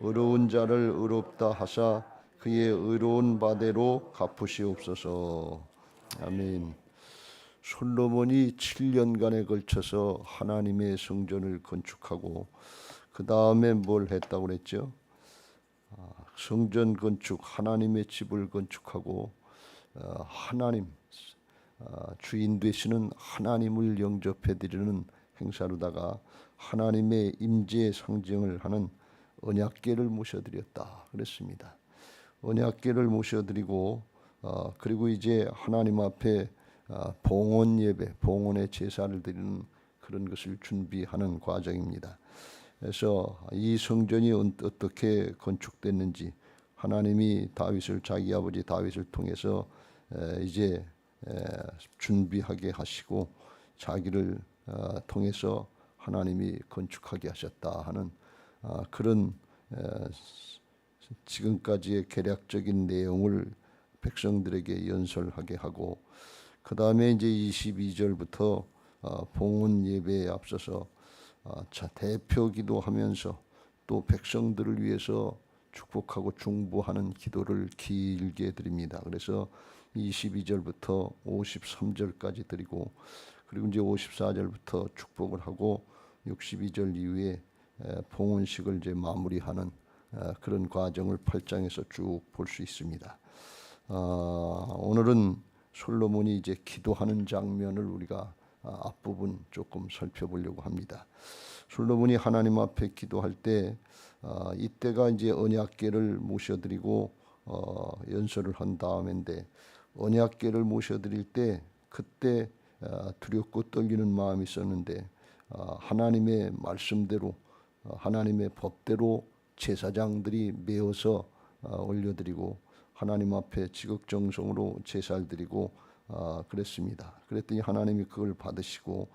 의로운 자를 의롭다 하사 그의 의로운 바대로 갚으시옵소서. 아멘. 솔로몬이 7년간에 걸쳐서 하나님의 성전을 건축하고 그 다음에 뭘 했다고 그랬죠? 아, 성전 건축, 하나님의 집을 건축하고 어, 하나님 아, 주인 되시는 하나님을 영접해 드리는 행사로다가 하나님의 임재의 상징을 하는 언약궤를 모셔드렸다 그랬습니다. 언약궤를 모셔드리고 어, 그리고 이제 하나님 앞에 어, 봉헌 예배, 봉헌의 제사를 드리는 그런 것을 준비하는 과정입니다. 그래서 이 성전이 언- 어떻게 건축됐는지 하나님이 다윗을 자기 아버지 다윗을 통해서 에, 이제 에, 준비하게 하시고 자기를 어, 통해서 하나님이 건축하게 하셨다 하는 아, 그런 에, 지금까지의 계략적인 내용을 백성들에게 연설하게 하고 그 다음에 이제 22절부터 어, 봉헌 예배에 앞서서 어, 자 대표 기도하면서 또 백성들을 위해서 축복하고 중보하는 기도를 길게 드립니다. 그래서 22절부터 53절까지 드리고 그리고 이제 54절부터 축복을 하고 62절 이후에 에, 봉헌식을 이제 마무리하는 어, 그런 과정을 8장에서 쭉 볼 수 있습니다. 어, 오늘은 솔로몬이 이제 기도하는 장면을 우리가 아, 앞부분 조금 살펴보려고 합니다. 솔로몬이 하나님 앞에 기도할 때 어, 이때가 이제 언약궤를 모셔드리고 어, 연설을 한 다음인데 언약궤를 모셔드릴 때 그때 어, 두렵고 떨리는 마음이 있었는데 어, 하나님의 말씀대로 어, 하나님의 법대로 제사장들이 메어서 어, 올려드리고 하나님 앞에 지극정성으로 제사를 드리고 어, 그랬습니다. 그랬더니 하나님이 그걸 받으시고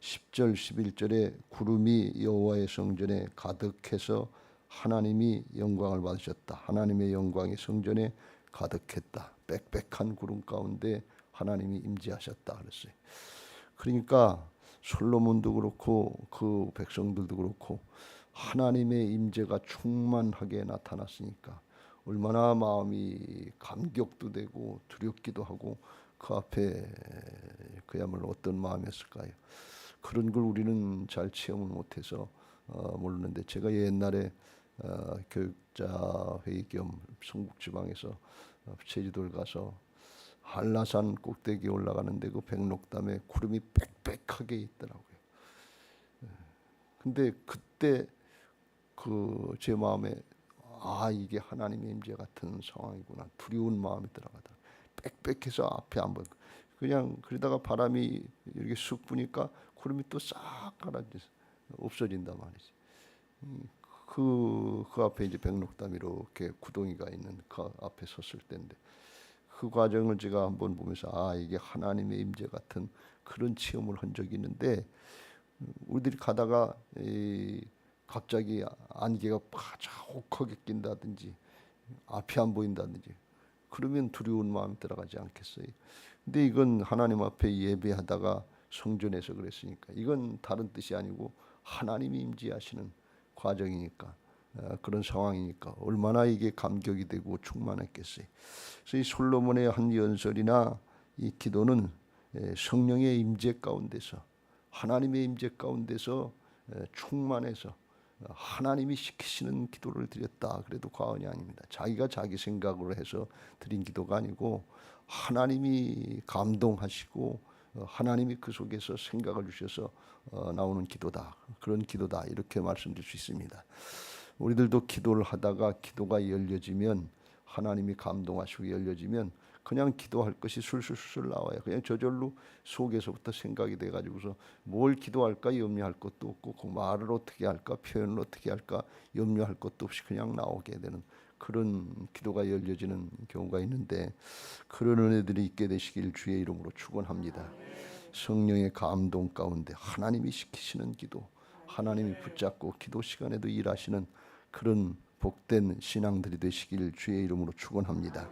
10절 11절에 구름이 여호와의 성전에 가득해서 하나님이 영광을 받으셨다. 하나님의 영광이 성전에 가득했다. 빽빽한 구름 가운데 하나님이 임재하셨다 그랬어요. 그러니까 솔로몬도 그렇고 그 백성들도 그렇고 하나님의 임재가 충만하게 나타났으니까 얼마나 마음이 감격도 되고 두렵기도 하고 그 앞에 그야말로 어떤 마음이었을까요? 그런 걸 우리는 잘 체험을 못해서 어, 모르는데 제가 옛날에 어, 교육자 회의 겸 성북지방에서 어, 제주도를 가서 한라산 꼭대기에 올라가는데 그 백록담에 구름이 빽빽하게 있더라고요. 예. 근데 그때 그 제 마음에 아 이게 하나님의 임재 같은 상황이구나 두려운 마음이 들어가다 빽빽해서 앞에 안 보여 그냥 그러다가 바람이 이렇게 쑥 부니까 구름이 또 싹 가라져 없어진단 말이지 그, 그 앞에 이제 백록담 이렇게 구덩이가 있는 그 앞에 섰을 때인데 그 과정을 제가 한번 보면서 아 이게 하나님의 임재 같은 그런 체험을 한 적이 있는데 우리들이 가다가 이 갑자기 안개가 파자욱하게 낀다든지 앞이 안 보인다든지 그러면 두려운 마음이 들어가지 않겠어요. 근데 이건 하나님 앞에 예배하다가 성전에서 그랬으니까 이건 다른 뜻이 아니고 하나님이 임재하시는 과정이니까 어, 그런 상황이니까 얼마나 이게 감격이 되고 충만했겠어요. 그래서 이 솔로몬의 한 연설이나 이 기도는 에, 성령의 임재 가운데서 하나님의 임재 가운데서 에, 충만해서 어, 하나님이 시키시는 기도를 드렸다. 그래도 과언이 아닙니다. 자기가 자기 생각으로 해서 드린 기도가 아니고 하나님이 감동하시고 어, 하나님이 그 속에서 생각을 주셔서 어, 나오는 기도다. 그런 기도다. 이렇게 말씀드릴 수 있습니다. 우리들도 기도를 하다가 기도가 열려지면 하나님이 감동하시고 열려지면 그냥 기도할 것이 술술술 나와요. 그냥 저절로 속에서부터 생각이 돼가지고서 뭘 기도할까 염려할 것도 없고 그 말을 어떻게 할까 표현을 어떻게 할까 염려할 것도 없이 그냥 나오게 되는 그런 기도가 열려지는 경우가 있는데 그런 은혜들이 있게 되시길 주의 이름으로 축원합니다. 성령의 감동 가운데 하나님이 시키시는 기도, 하나님이 붙잡고 기도 시간에도 일하시는 그런 복된 신앙들이 되시길 주의 이름으로 축원합니다.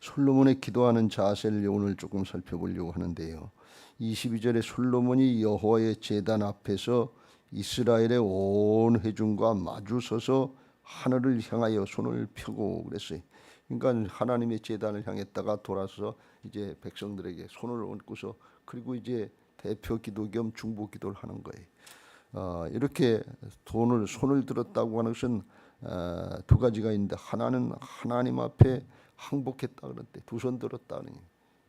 솔로몬의 기도하는 자세를 오늘 조금 살펴보려고 하는데요. 22절에 솔로몬이 여호와의 제단 앞에서 이스라엘의 온 회중과 마주 서서 하늘을 향하여 손을 펴고 그랬어요. 그러니까 하나님의 제단을 향했다가 돌아서 이제 백성들에게 손을 얹고서 그리고 이제 대표 기도 겸 중보 기도를 하는 거예요. 어, 이렇게 돈을 손을 들었다고 하는 것은 어, 두 가지가 있는데 하나는 하나님 앞에 항복했다 그런데 두 손 들었다는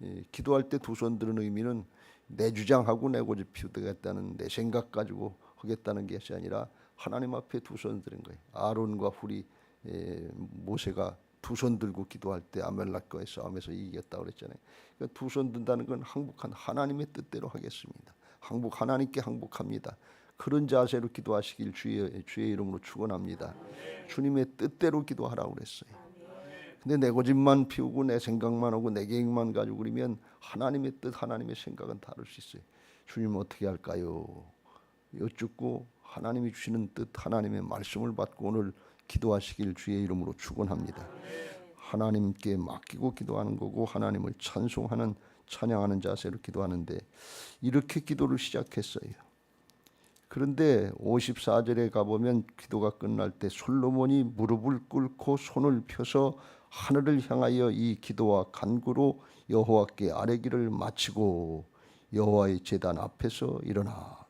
예, 기도할 때 두 손 들은 의미는 내 주장하고 내 고집 피우겠다는 내 생각 가지고 하겠다는 것이 아니라 하나님 앞에 두 손 들은 거예요. 아론과 훌이 예, 모세가 두 손 들고 기도할 때 아멜락과의 싸움에서 이겼다 그랬잖아요. 그러니까 두 손 든다는 건 항복한 하나님의 뜻대로 하겠습니다. 항복 하나님께 항복합니다. 그런 자세로 기도하시길 주의 주의 이름으로 축원합니다. 주님의 뜻대로 기도하라고 그랬어요. 근데 내 고집만 피우고 내 생각만 하고 내 계획만 가지고 그러면 하나님의 뜻, 하나님의 생각은 다를 수 있어요. 주님 어떻게 할까요? 여쭙고 하나님이 주시는 뜻, 하나님의 말씀을 받고 오늘 기도하시길 주의 이름으로 축원합니다. 하나님께 맡기고 기도하는 거고 하나님을 찬송하는 찬양하는 자세로 기도하는데 이렇게 기도를 시작했어요. 그런데 54절에 가보면 기도가 끝날 때 솔로몬이 무릎을 꿇고 손을 펴서 하늘을 향하여 이 기도와 간구로 여호와께 아뢰기를 마치고 여호와의 제단 앞에서 일어나.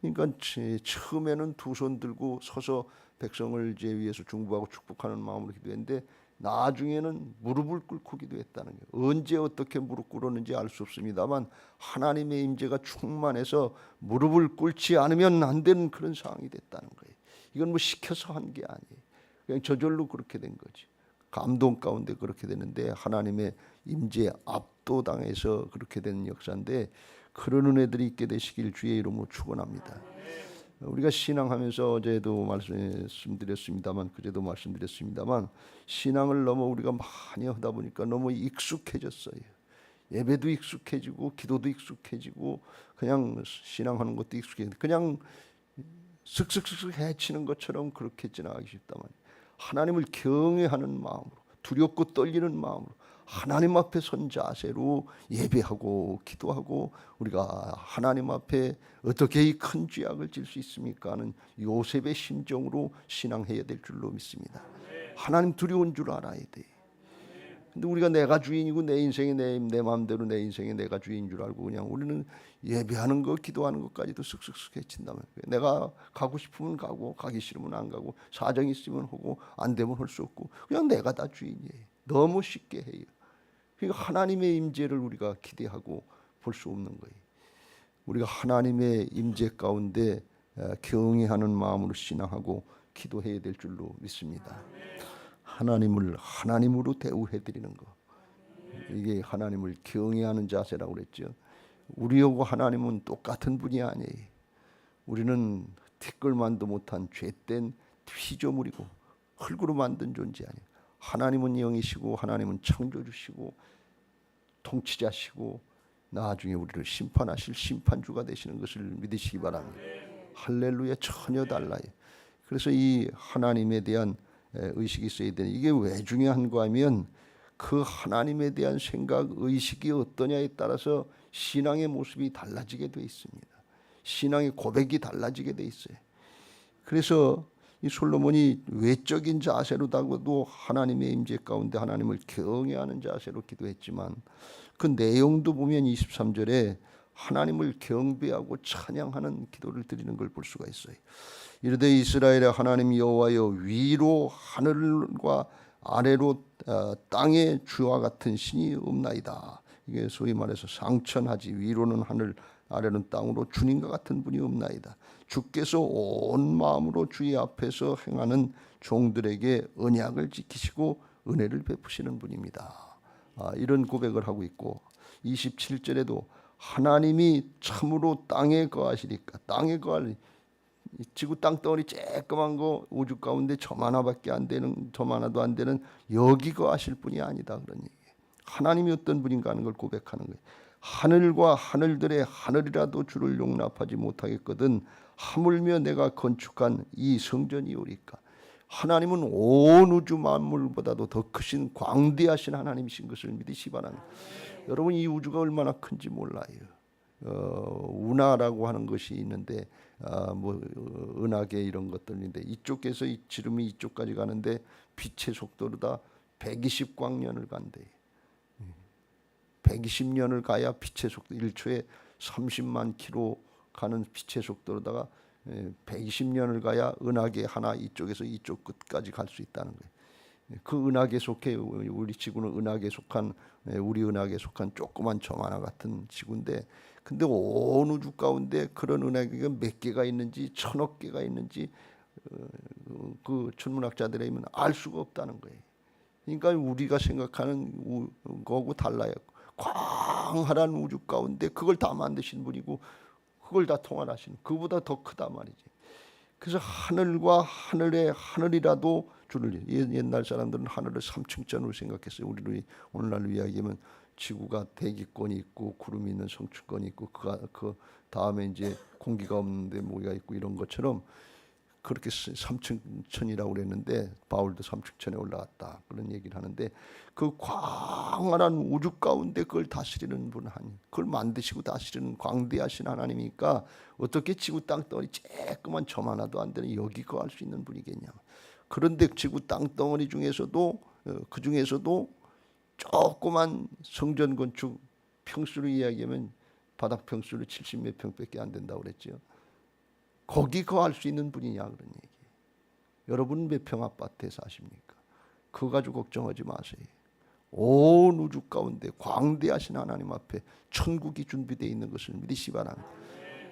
그러니까 치- 처음에는 두 손 들고 서서 백성을 제 위해서 중보하고 축복하는 마음으로 기도했는데 나중에는 무릎을 꿇고 기도 했다는 거예요. 언제 어떻게 무릎 꿇었는지 알 수 없습니다만 하나님의 임재가 충만해서 무릎을 꿇지 않으면 안 되는 그런 상황이 됐다는 거예요. 이건 뭐 시켜서 한 게 아니에요. 그냥 저절로 그렇게 된 거지. 감동 가운데 그렇게 되는데 하나님의 임재 압도당해서 그렇게 된 역사인데 그런 은혜들이 있게 되시길 주의 이름으로 축원합니다. 우리가 신앙하면서 어제도 말씀드렸습니다만 그제도 말씀드렸습니다만 신앙을 너무 우리가 많이 하다 보니까 너무 익숙해졌어요. 예배도 익숙해지고 기도도 익숙해지고 그냥 신앙하는 것도 익숙해지고 그냥 슥슥슥슥 해치는 것처럼 그렇게 지나가기 쉽다만 하나님을 경외하는 마음으로 두렵고 떨리는 마음으로 하나님 앞에 선 자세로 예배하고 기도하고 우리가 하나님 앞에 어떻게 이 큰 죄악을 질 수 있습니까 하는 요셉의 심정으로 신앙해야 될 줄로 믿습니다. 하나님 두려운 줄 알아야 돼. 근데 우리가 내가 주인이고 내 인생이 내, 내 마음대로 내 인생이 내가 주인인 줄 알고 그냥 우리는 예배하는 거 기도하는 것까지도 쓱쓱쓱 해친다면 내가 가고 싶으면 가고 가기 싫으면 안 가고 사정 있으면 하고 안 되면 할 수 없고 그냥 내가 다 주인이에요. 너무 쉽게 해요. 그러니까 하나님의 임재를 우리가 기대하고 볼 수 없는 거예요. 우리가 하나님의 임재 가운데 어, 경외하는 마음으로 신앙하고 기도해야 될 줄로 믿습니다. 하나님을 하나님으로 대우해 드리는 거. 이게 하나님을 경외하는 자세라고 그랬죠. 우리하고 하나님은 똑같은 분이 아니에요. 우리는 티끌만도 못한 죄된 피조물이고 흙으로 만든 존재 아니에요. 하나님은 영이시고 하나님은 창조주시고 통치자시고 나중에 우리를 심판하실 심판주가 되시는 것을 믿으시기 바랍니다. 할렐루야 전혀 달라요. 그래서 이 하나님에 대한 에, 의식이 있어야 되는 이게 왜 중요한가 하면 그 하나님에 대한 생각 의식이 어떠냐에 따라서 신앙의 모습이 달라지게 돼 있습니다. 신앙의 고백이 달라지게 돼 있어요. 그래서 이 솔로몬이 외적인 자세로다가도 하나님의 임재 가운데 하나님을 경외하는 자세로 기도했지만 그 내용도 보면 23절에 하나님을 경배하고 찬양하는 기도를 드리는 걸 볼 수가 있어요. 이르되 이스라엘의 하나님 여호와여 위로 하늘과 아래로 어, 땅의 주와 같은 신이 없나이다. 이게 소위 말해서 상천하지 위로는 하늘 아래는 땅으로 주님과 같은 분이 없나이다. 주께서 온 마음으로 주의 앞에서 행하는 종들에게 언약을 지키시고 은혜를 베푸시는 분입니다. 아, 이런 고백을 하고 있고 27절에도 하나님이 참으로 땅에 거하시리까 땅에 거할 이 지구 땅덩어리 쬐끄만 거 우주 가운데 점 하나밖에 안 되는 점 하나도 안 되는 여기 거하실 분이 아니다 그런 얘기. 하나님이 어떤 분인가 하는 걸 고백하는 거예요. 하늘과 하늘들의 하늘이라도 주를 용납하지 못하겠거든 하물며 내가 건축한 이 성전이오리까. 하나님은 온 우주 만물보다도 더 크신 광대하신 하나님이신 것을 믿으시 바랍니다. 여러분 이 우주가 얼마나 큰지 몰라요. 어, 운하라고 하는 것이 있는데 아, 뭐 어, 은하계 이런 것들인데 이쪽에서 이 지름이 이쪽까지 가는데 빛의 속도로 다 120광년을 간대. 120년을 가야 빛의 속도 1초에 30만 킬로 가는 빛의 속도로다가 120년을 가야 은하계 하나 이쪽에서 이쪽 끝까지 갈 수 있다는 거예요. 그 은하계 속해 우리 지구는 은하계 속한 우리 은하계 속한 조그만 점 하나 같은 지구인데 근데 온 우주 가운데 그런 은하계가 몇 개가 있는지 천억 개가 있는지 어, 그 천문학자들에 있면 알 수가 없다는 거예요. 그러니까 우리가 생각하는 우, 거하고 달라요. 광활한 우주 가운데 그걸 다 만드신 분이고 그걸 다 통할하신 그보다 더 크다 말이지. 그래서 하늘과 하늘의 하늘이라도 줄을 옛- 옛날 사람들은 하늘을 삼층전으로 생각했어요. 우리는 오늘날 이야기하면 지구가 대기권이 있고 구름이 있는 성층권이 있고 그, 그 다음에 이제 공기가 없는데 뭐가 있고 이런 것처럼 그렇게 삼층천이라고 그랬는데 바울도 삼층천에 올라갔다 그런 얘기를 하는데 그 광활한 우주 가운데 그걸 다스리는 분 하나님 그걸 만드시고 다스리는 광대하신 하나님이니까 어떻게 지구 땅덩어리 쬐끄만 점 하나도 안 되는 여기 거할 수 있는 분이겠냐 그런데 지구 땅덩어리 중에서도 어, 그 중에서도 조그만 성전 건축 평수로 이야기하면 바닥 평수로 70몇 평밖에 안 된다고 그랬죠. 거기 거할 수 있는 분이냐 그런 얘기. 여러분 몇 평 아파트에 사십니까? 그거 가지고 걱정하지 마세요. 온 우주 가운데 광대하신 하나님 앞에 천국이 준비되어 있는 것을 믿으시 바랍니다.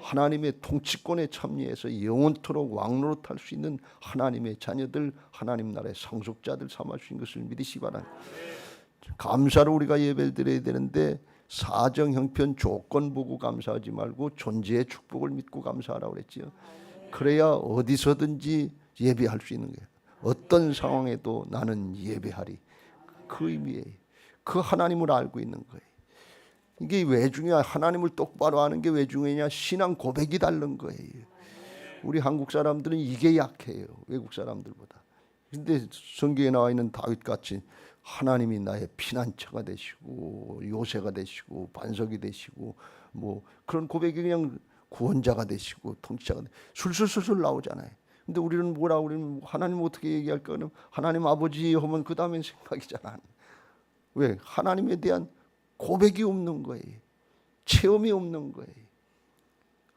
하나님의 통치권에 참여해서 영원토록 왕노릇 할수 있는 하나님의 자녀들, 하나님 나라의 상속자들 삼아 주신 것을 믿으시 바랍니다. 감사로 우리가 예배를 드려야 되는데 사정 형편 조건 보고 감사하지 말고 존재의 축복을 믿고 감사하라고 그랬지요. 그래야 어디서든지 예배할 수 있는 거예요. 어떤 상황에도 나는 예배하리. 그 의미에 그 하나님을 알고 있는 거예요. 이게 왜 중요해? 하나님을 똑바로 아는 게 왜 중요하냐? 신앙 고백이 다른 거예요. 우리 한국 사람들은 이게 약해요. 외국 사람들보다. 근데 성경에 나와 있는 다윗 같이 하나님이 나의 피난처가 되시고 요새가 되시고 반석이 되시고 뭐 그런 고백이 그냥 구원자가 되시고 통치자가 되 술술술술 나오잖아요. 근데 우리는 뭐라 그러면 하나님 어떻게 얘기할까는 하나님 아버지 하면 그 다음엔 생각이잖아. 왜 하나님에 대한 고백이 없는 거예요. 체험이 없는 거예요.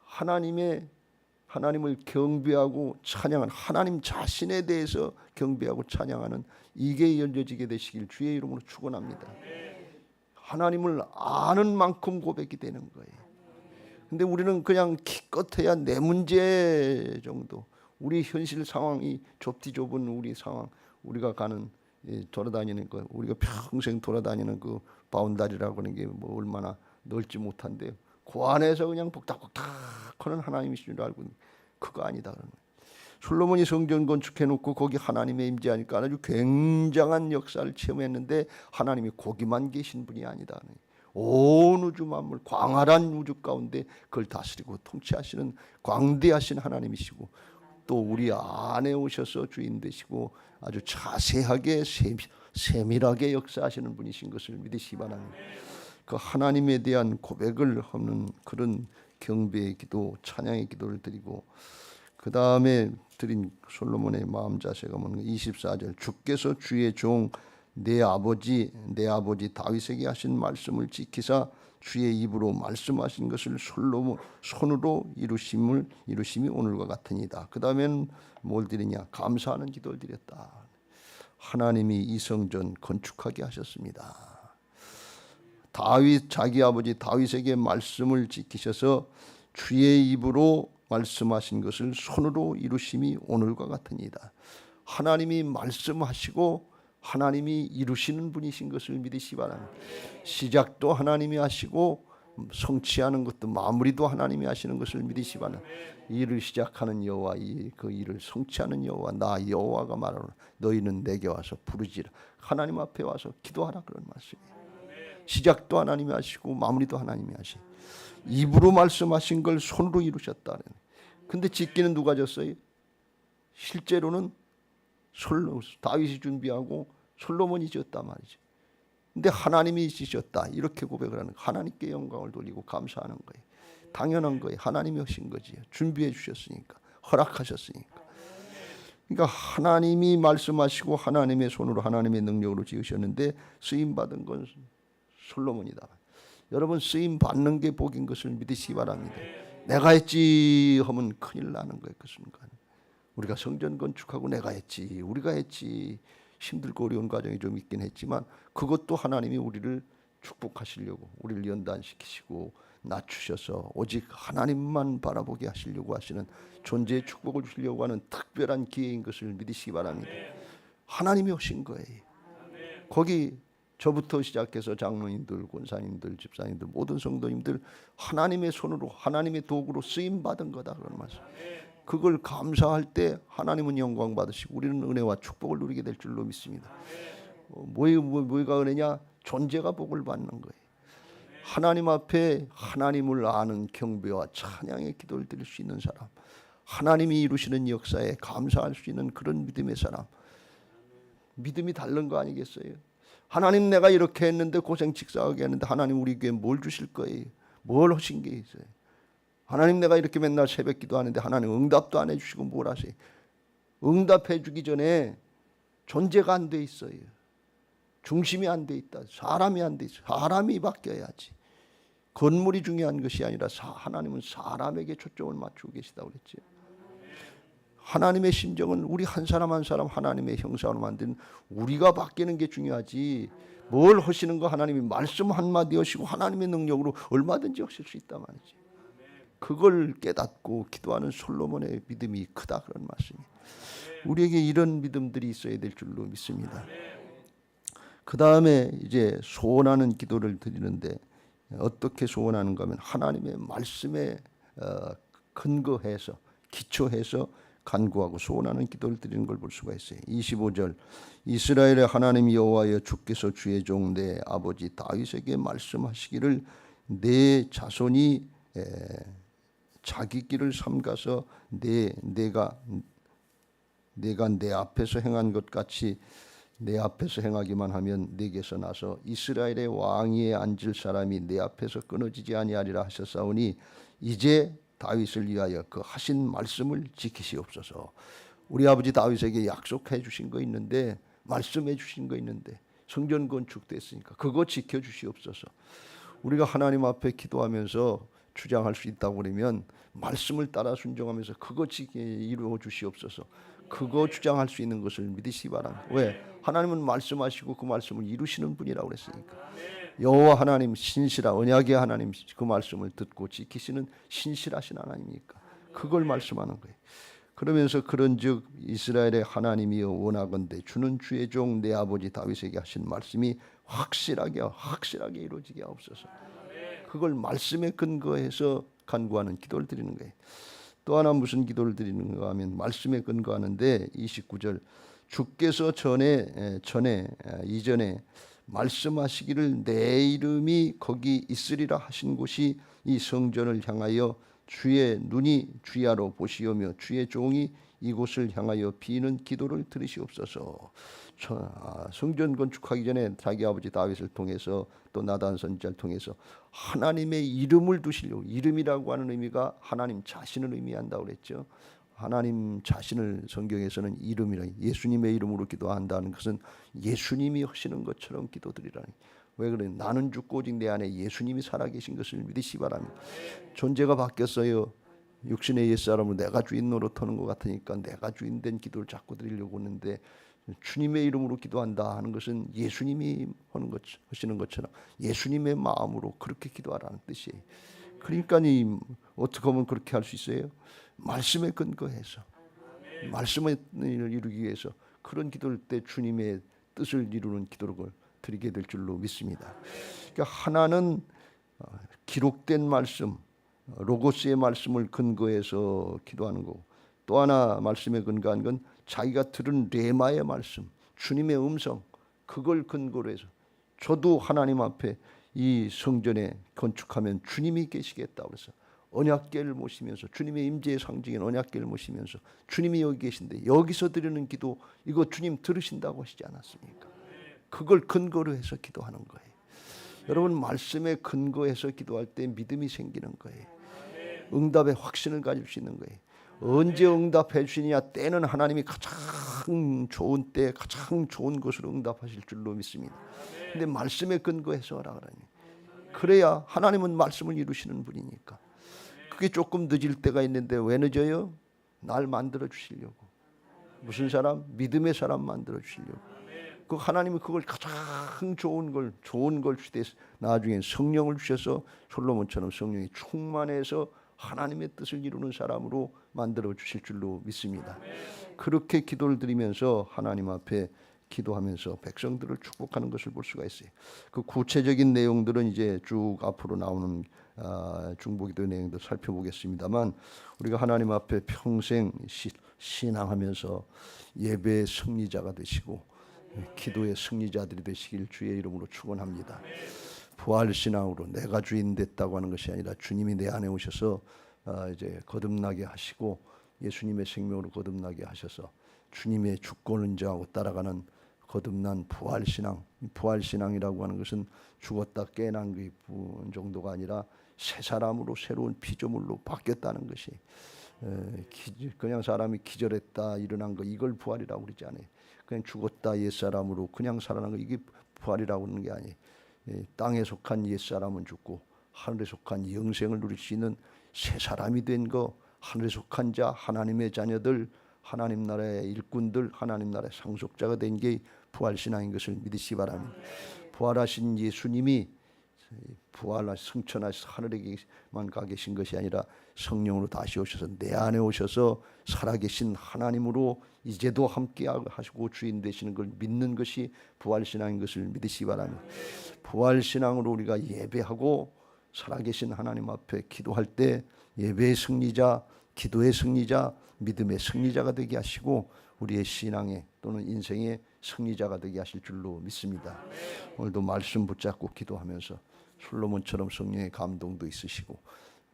하나님의 하나님을 경배하고 찬양하는 하나님 자신에 대해서 경배하고 찬양하는 이게 열려지게 되시길 주의 이름으로 축원합니다. 하나님을 아는 만큼 고백이 되는 거예요. 근데 우리는 그냥 기껏해야 내 문제 정도 우리 현실 상황이 좁디 좁은 우리 상황 우리가 가는 예, 돌아다니는 거 우리가 평생 돌아다니는 그 바운다리라고 하는 게 뭐 얼마나 넓지 못한데 그 안에서 그냥 복닥복닥 하는 하나님이신 줄 알고 그거 아니다 거예요. 솔로몬이 성전 건축해 놓고 거기 하나님의 임재하니까 아주 굉장한 역사를 체험했는데 하나님이 거기만 계신 분이 아니다. 온 우주 만물 광활한 우주 가운데 그걸 다스리고 통치하시는 광대하신 하나님이시고 또 우리 안에 오셔서 주인 되시고 아주 자세하게 세밀하게 역사하시는 분이신 것을 믿으시기 바랍니다. 그 하나님에 대한 고백을 하는 그런 경배의 기도, 찬양의 기도를 드리고 그 다음에 드린 솔로몬의 마음 자세가 뭐는 24절 주께서 주의 종 내 아버지 내 아버지 다윗에게 하신 말씀을 지키사 주의 입으로 말씀하신 것을 솔로몬 손으로 이루심을 이루심이 오늘과 같으니다. 그 다음에는 뭘 드리냐 감사하는 기도를 드렸다. 하나님이 이 성전 건축하게 하셨습니다. 다윗 자기 아버지 다윗에게 말씀을 지키셔서 주의 입으로 말씀하신 것을 손으로 이루심이 오늘과 같으니다. 하나님이 말씀하시고 하나님이 이루시는 분이신 것을 믿으시 바랍니다. 시작도 하나님이 하시고 성취하는 것도 마무리도 하나님이 하시는 것을 믿으시 바랍니다. 일을 시작하는 여호와 그 일을 성취하는 여호와 나 여호와가 말하노 너희는 내게 와서 부르지라 하나님 앞에 와서 기도하라 그런 말씀이에요. 시작도 하나님이 하시고 마무리도 하나님이 하시. 입으로 말씀하신 걸 손으로 이루셨다. 근데 짓기는 누가 졌어요? 실제로는 솔로 다윗이 준비하고 솔로몬이 지었단 말이죠. 근데 하나님이 지셨다 이렇게 고백을 하는 하나님께 영광을 돌리고 감사하는 거예요. 당연한 거예요. 하나님이 하신 거지요. 준비해 주셨으니까 허락하셨으니까. 그러니까 하나님이 말씀하시고 하나님의 손으로 하나님의 능력으로 지으셨는데 쓰임 받은 건 솔로몬이다. 여러분 쓰임 받는 게 복인 것을 믿으시기 바랍니다. 내가 했지 하면 큰일 나는 거예요. 그 순간. 우리가 성전 건축하고 내가 했지, 우리가 했지. 힘들고 어려운 과정이 좀 있긴 했지만 그것도 하나님이 우리를 축복하시려고 우리를 연단시키시고 낮추셔서 오직 하나님만 바라보게 하시려고 하시는 존재의 축복을 주시려고 하는 특별한 기회인 것을 믿으시기 바랍니다. 하나님이 오신 거예요. 거기 저부터 시작해서 장로님들, 권사님들, 집사님들, 모든 성도님들 하나님의 손으로 하나님의 도구로 쓰임 받은 거다 그런 말씀. 그걸 감사할 때 하나님은 영광 받으시고 우리는 은혜와 축복을 누리게 될 줄로 믿습니다. 어, 뭐이 뭐, 뭐가 은혜냐? 존재가 복을 받는 거예요. 하나님 앞에 하나님을 아는 경배와 찬양의 기도를 드릴 수 있는 사람, 하나님이 이루시는 역사에 감사할 수 있는 그런 믿음의 사람, 믿음이 다른 거 아니겠어요? 하나님 내가 이렇게 했는데 고생 직사하게 했는데 하나님 우리에게 뭘 주실 거예요? 뭘 하신 게 있어요? 하나님 내가 이렇게 맨날 새벽 기도하는데 하나님 응답도 안 해주시고 뭘 하세요? 응답해 주기 전에 존재가 안 돼 있어요. 중심이 안 돼 있다. 사람이 안 돼 있어. 사람이 바뀌어야지. 건물이 중요한 것이 아니라 사, 하나님은 사람에게 초점을 맞추고 계시다 그랬지. 하나님의 심정은 우리 한 사람 한 사람 하나님의 형상으로 만든 우리가 바뀌는 게 중요하지. 뭘 하시는 거 하나님이 말씀 한마디 하시고 하나님의 능력으로 얼마든지 하실 수 있단 말이지. 그걸 깨닫고 기도하는 솔로몬의 믿음이 크다 그런 말씀이. 우리에게 이런 믿음들이 있어야 될 줄로 믿습니다. 그 다음에 이제 소원하는 기도를 드리는데 어떻게 소원하는가 하면 하나님의 말씀에 어, 근거해서 기초해서 간구하고 소원하는 기도를 드리는 걸 볼 수가 있어요. 25절 이스라엘의 하나님 여호와여 주께서 주의 종 내 아버지 다윗에게 말씀하시기를 내 자손이 에, 자기 길을 삼가서 내 내가 내가 내 앞에서 행한 것 같이 내 앞에서 행하기만 하면 내게서 나서 이스라엘의 왕위에 앉을 사람이 내 앞에서 끊어지지 아니하리라 하셨사오니 이제 다윗을 위하여 그 하신 말씀을 지키시옵소서. 우리 아버지 다윗에게 약속해 주신 거 있는데 말씀해 주신 거 있는데 성전 건축됐으니까 그거 지켜 주시옵소서. 우리가 하나님 앞에 기도하면서 주장할 수 있다고 그러면 말씀을 따라 순종하면서 그거 이루어 주시옵소서. 그거 주장할 수 있는 것을 믿으시기 바랍니다. 왜? 하나님은 말씀하시고 그 말씀을 이루시는 분이라고 그랬으니까. 여호와 하나님 신실하 언약의 하나님 그 말씀을 듣고 지키시는 신실하신 하나님이니까 그걸 말씀하는 거예요. 그러면서 그런즉 이스라엘의 하나님이여 원하건대 주는 주의 종 내 아버지 다윗에게 하신 말씀이 확실하게 확실하게 이루어지게 하옵소서. 그걸 말씀에 근거해서 간구하는 기도를 드리는 거예요. 또 하나 무슨 기도를 드리는가 하면 말씀에 근거하는데 29절 주께서 전에 에, 전에 에, 이전에 말씀하시기를 내 이름이 거기 있으리라 하신 곳이 이 성전을 향하여 주의 눈이 주야로 보시오며 주의 종이 이곳을 향하여 비는 기도를 들으시옵소서. 저, 아, 성전 건축하기 전에 자기 아버지 다윗을 통해서 또 나단 선지자를 통해서 하나님의 이름을 두시려고 이름이라고 하는 의미가 하나님 자신을 의미한다고 그랬죠. 하나님 자신을 성경에서는 이름이라 예수님의 이름으로 기도한다는 것은 예수님이 하시는 것처럼 기도드리라니. 왜 그래? 나는 죽고 오직 내 안에 예수님이 살아계신 것을 믿으시 바랍니다. 존재가 바뀌었어요. 육신의 옛사람으로 내가 주인 노릇하는 것 같으니까 내가 주인 된 기도를 자꾸 드리려고 하는데 주님의 이름으로 기도한다 하는 것은 예수님이 하는 것 하시는 것처럼 예수님의 마음으로 그렇게 기도하라는 뜻이에요. 그러니까 이 어떻게 하면 그렇게 할 수 있어요? 말씀에 근거해서 말씀을 이루기 위해서 그런 기도를 때 주님의 뜻을 이루는 기도를 드리게 될 줄로 믿습니다. 그러니까 하나는 어, 기록된 말씀, 로고스의 말씀을 근거해서 기도하는 거고 또 하나 말씀에 근거한 건 자기가 들은 레마의 말씀, 주님의 음성 그걸 근거로 해서 저도 하나님 앞에 이 성전에 건축하면 주님이 계시겠다 그래서 언약궤를 모시면서 주님의 임재의 상징인 언약궤를 모시면서 주님이 여기 계신데 여기서 드리는 기도 이거 주님 들으신다고 하시지 않았습니까? 그걸 근거로 해서 기도하는 거예요. 여러분 말씀에 근거해서 기도할 때 믿음이 생기는 거예요. 응답의 확신을 가질 수 있는 거예요. 언제 응답해 주시냐 때는 하나님이 가장 좋은 때 가장 좋은 것으로 응답하실 줄로 믿습니다. 근데 말씀에 근거해서 하라 그러니 그래야 하나님은 말씀을 이루시는 분이니까 그게 조금 늦을 때가 있는데 왜 늦어요? 날 만들어 주시려고 무슨 사람? 믿음의 사람 만들어 주시려고 그 하나님은 그걸 가장 좋은 걸 좋은 걸 주대 나중에 성령을 주셔서 솔로몬처럼 성령이 충만해서 하나님의 뜻을 이루는 사람으로 만들어 주실 줄로 믿습니다. 그렇게 기도를 드리면서 하나님 앞에 기도하면서 백성들을 축복하는 것을 볼 수가 있어요. 그 구체적인 내용들은 이제 쭉 앞으로 나오는 아, 중보기도 내용도 살펴보겠습니다만 우리가 하나님 앞에 평생 시, 신앙하면서 예배의 승리자가 되시고 기도의 승리자들이 되시길 주의 이름으로 축원합니다. 부활 신앙으로 내가 주인 됐다고 하는 것이 아니라 주님이 내 안에 오셔서 아, 이제 거듭나게 하시고 예수님의 생명으로 거듭나게 하셔서 주님의 주권을 인정하고 따라가는 거듭난 부활 신앙. 부활 신앙이라고 하는 것은 죽었다 깨난 그 부- 정도가 아니라 새 사람으로 새로운 피조물로 바뀌었다는 것이 그냥 사람이 기절했다 일어난 거 이걸 부활이라고 그러지 않아요. 그냥 죽었다 옛 사람으로 그냥 살아난 거 이게 부활이라고 하는 게 아니에요. 예, 땅에 속한 옛 사람은 죽고 하늘에 속한 영생을 누릴 수 있는 새 사람이 된 거 하늘에 속한 자 하나님의 자녀들 하나님 나라의 일꾼들 하나님 나라의 상속자가 된 게 부활 신앙인 것을 믿으시 바랍니다. 부활하신 예수님이 부활하 승천하셔서 하늘에만 가 계신 것이 아니라 성령으로 다시 오셔서 내 안에 오셔서 살아계신 하나님으로 이제도 함께 하시고 주인 되시는 걸 믿는 것이 부활 신앙인 것을 믿으시 바랍니다. 부활 신앙으로 우리가 예배하고 살아계신 하나님 앞에 기도할 때 예배의 승리자, 기도의 승리자, 믿음의 승리자가 되게 하시고 우리의 신앙의 또는 인생의 승리자가 되게 하실 줄로 믿습니다. 오늘도 말씀 붙잡고 기도하면서 솔로몬처럼 성령의 감동도 있으시고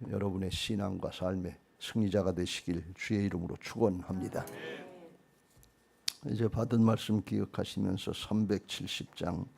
여러분의 신앙과 삶의 승리자가 되시길 주의 이름으로 축원합니다. 이제 받은 말씀 기억하시면서 370장